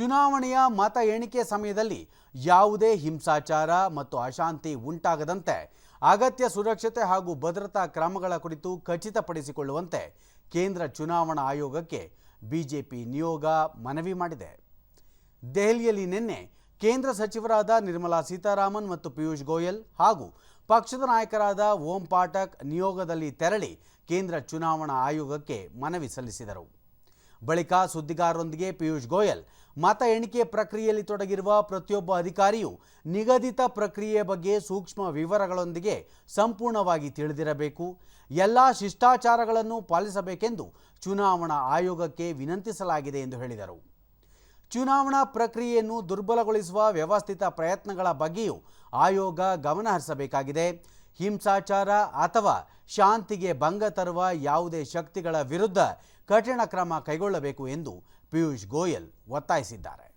ಚುನಾವಣೆಯ ಮತ ಎಣಿಕೆ ಸಮಯದಲ್ಲಿ ಯಾವುದೇ ಹಿಂಸಾಚಾರ ಮತ್ತು ಅಶಾಂತಿ ಉಂಟಾಗದಂತೆ ಅಗತ್ಯ ಸುರಕ್ಷತೆ ಹಾಗೂ ಭದ್ರತಾ ಕ್ರಮಗಳ ಕುರಿತು ಖಚಿತಪಡಿಸಿಕೊಳ್ಳುವಂತೆ ಕೇಂದ್ರ ಚುನಾವಣಾ ಆಯೋಗಕ್ಕೆ ಬಿಜೆಪಿ ನಿಯೋಗ ಮನವಿ ಮಾಡಿದೆ. ದೆಹಲಿಯಲ್ಲಿ ನಿನ್ನೆ ಕೇಂದ್ರ ಸಚಿವರಾದ ನಿರ್ಮಲಾ ಸೀತಾರಾಮನ್ ಮತ್ತು ಪಿಯೂಷ್ ಗೋಯಲ್ ಹಾಗೂ ಪಕ್ಷದ ನಾಯಕರಾದ ಓಂ ಪಾಠಕ್ ನಿಯೋಗದಲ್ಲಿ ತೆರಳಿ ಕೇಂದ್ರ ಚುನಾವಣಾ ಆಯೋಗಕ್ಕೆ ಮನವಿ ಸಲ್ಲಿಸಿದರು. ಬಳಿಕ ಸುದ್ದಿಗಾರರೊಂದಿಗೆ ಪಿಯೂಷ್ ಗೋಯಲ್. ಮತ ಎಣಿಕೆ ಪ್ರಕ್ರಿಯೆಯಲ್ಲಿ ತೊಡಗಿರುವ ಪ್ರತಿಯೊಬ್ಬ ಅಧಿಕಾರಿಯು ನಿಗದಿತ ಪ್ರಕ್ರಿಯೆ ಬಗ್ಗೆ ಸೂಕ್ಷ್ಮ ವಿವರಗಳೊಂದಿಗೆ ಸಂಪೂರ್ಣವಾಗಿ ತಿಳಿದಿರಬೇಕು. ಎಲ್ಲ ಶಿಷ್ಟಾಚಾರಗಳನ್ನು ಪಾಲಿಸಬೇಕೆಂದು ಚುನಾವಣಾ ಆಯೋಗಕ್ಕೆ ವಿನಂತಿಸಲಾಗಿದೆ ಎಂದು ಹೇಳಿದರು. ಚುನಾವಣಾ ಪ್ರಕ್ರಿಯೆಯನ್ನು ದುರ್ಬಲಗೊಳಿಸುವ ವ್ಯವಸ್ಥಿತ ಪ್ರಯತ್ನಗಳ ಬಗ್ಗೆಯೂ ಆಯೋಗ ಗಮನಹರಿಸಬೇಕಾಗಿದೆ. ಹಿಂಸಾಚಾರ ಅಥವಾ ಶಾಂತಿಗೆ ಭಂಗ ತರುವ ಯಾವುದೇ ಶಕ್ತಿಗಳ ವಿರುದ್ಧ ಕಠಿಣ ಕ್ರಮ ಕೈಗೊಳ್ಳಬೇಕು ಎಂದು ಪಿಯೂಷ್ ಗೋಯಲ್ ಒತ್ತಾಯಿಸಿದ್ದಾರೆ.